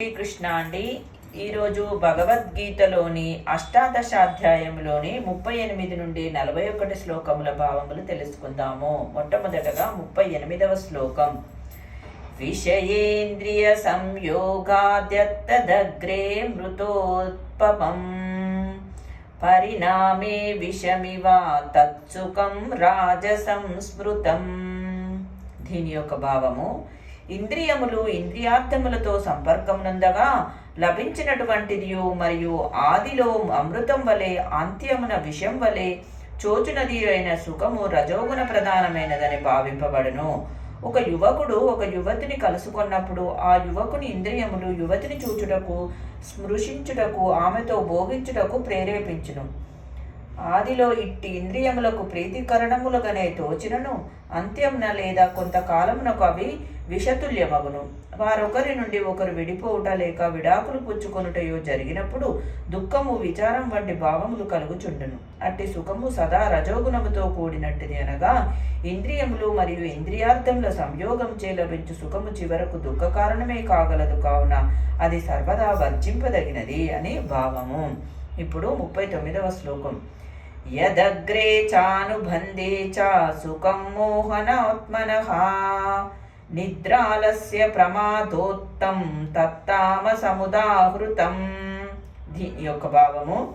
శ్రీకృష్ణ అండి. ఈరోజు భగవద్గీతలోని అష్టాదశాధ్యాయంలోని ముప్పై ఎనిమిది నుండి నలభై ఒకటి శ్లోకముల భావములు తెలుసుకుందాము. మొట్టమొదటగా ముప్పై ఎనిమిదవ శ్లోకం. విషయేంద్రియ సంయోగాద్యత్తదగ్రే మృతోత్పమం. పరిణామే విషమివా తత్సుఖం రాజసం స్మృతం దీని యొక్క భావము ఇంద్రియములు ఇంద్రియార్థములతో సంపర్కం నందగా లభించినటువంటిదియు మరియు ఆదిలో అమృతం వలె అంత్యమున విషం వలె చోచునది అయిన సుఖము రజోగుణ ప్రధానమైనదని భావింపబడును. ఒక యువకుడు ఒక యువతిని కలుసుకున్నప్పుడు ఆ యువకుని ఇంద్రియములు యువతిని చూచుటకు స్మృశించుటకు ఆమెతో భోగించుటకు ప్రేరేపించును. ఆదిలో ఇట్టి ఇంద్రియములకు ప్రీతికరణములుగానే తోచినను. అంత్యంన లేదా కొంతకాలమునకు అవి విషతుల్యమగును వారొకరి నుండి ఒకరు విడిపోవుట లేక విడాకులు పుచ్చుకొనుటయో జరిగినప్పుడు దుఃఖము విచారం వంటి భావములు కలుగుచుండును. అట్టి సుఖము సదా రజోగుణముతో కూడినట్టిది అనగా ఇంద్రియములు మరియు ఇంద్రియార్థముల సంయోగం చే లభించు సుఖము చివరకు దుఃఖ కారణమే కాగలదు కావున అది సర్వదా వర్జింపదగినది అని భావము. ఇప్పుడు ముప్పై తొమ్మిదవ శ్లోకం. యదగ్రే చానుబంధే చ సుఖం మోహనాత్మన నిద్రాలస్య ప్రమాదోత్తం తత్తామసముదాహృతం. దీని యొక్క భావము.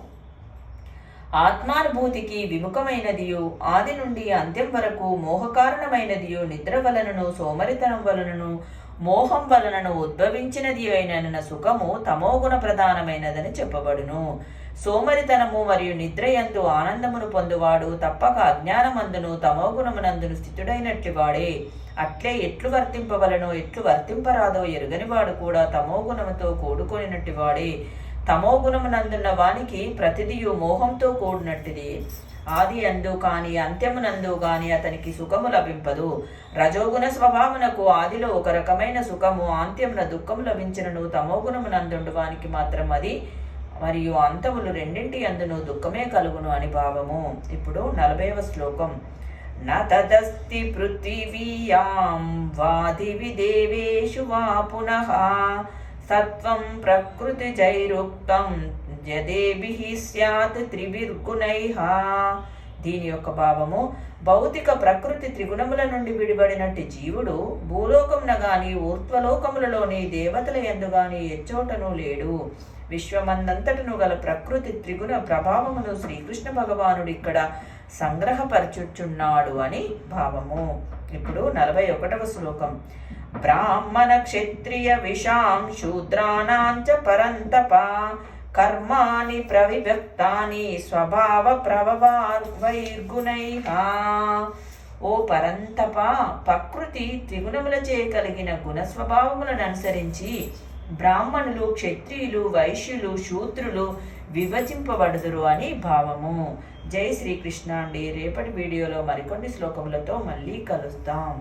ఆత్మానుభూతికి విముఖమైనదియు ఆది నుండి అంత్యం వరకు మోహకారణమైనదియు నిద్ర వలనను సోమరితనం వలనను మోహం వలనను ఉద్భవించినది అయిన సుఖము తమోగుణ ప్రధానమైనదని చెప్పబడును. సోమరితనము మరియు నిద్రయందు ఆనందమును పొందువాడు తప్పక అజ్ఞానమందును తమోగుణమునందును స్థితుడైనట్లు వాడే అట్లే ఎట్లు వర్తింపవలనో ఎట్లు వర్తింపరాదో ఎరుగనివాడు కూడా తమోగుణముతో కూడుకొనినట్టు వాడే తమోగుణమునందున్న వానికి ప్రతిదియు మోహంతో కూడినట్టిది. ఆది అందు కాని అంత్యమునందు కాని అతనికి సుఖము లభింపదు. రజోగుణ స్వభావమునకు ఆదిలో ఒక రకమైన సుఖము అంత్యమున దుఃఖము లభించినను తమోగుణమునందుండు వానికి మాత్రం అది మరియు అంతములు రెండింటి అందును దుఃఖమే కలుగును అని భావము. ఇప్పుడు నలభైవ శ్లోకం. నతదస్తి పృథివీయాం వాదివి దేవేషు వా పునః సత్వం ప్రకృతి జైరుక్తం జదేభిః స్యాత్ త్రిభిర్గుణైః దీని యొక్క భావము భౌతిక ప్రకృతి త్రిగుణముల నుండి విడిబడినట్టి జీవుడు భూలోకమున గాని ఊర్ధ్వలోకములలోని దేవతల ఎందు గాని ఎచ్చోటను లేడు. విశ్వమందంతటను గల ప్రకృతి త్రిగుణ ప్రభావమును శ్రీకృష్ణ భగవానుడు ఇక్కడ సంగ్రహపరచుచున్నాడు అని భావము. ఇప్పుడు నలభై ఒకటవ శ్లోకం. బ్రాహ్మణ క్షత్రియ విషాం శూద్రాణాంచ పరంతప కర్మాణి ప్రవిభక్తాని స్వభావ ప్రభవార్వైర్గుణై. ఓ పరంతప ప్రకృతి త్రిగుణములచే కలిగిన గుణ స్వభావములను అనుసరించి బ్రాహ్మణులు క్షత్రియులు వైశ్యులు శూద్రులు విభజింపబడుదురు అని భావము. జై శ్రీకృష్ణ అండి రేపటి వీడియోలో మరికొన్ని శ్లోకములతో మళ్ళీ కలుస్తాం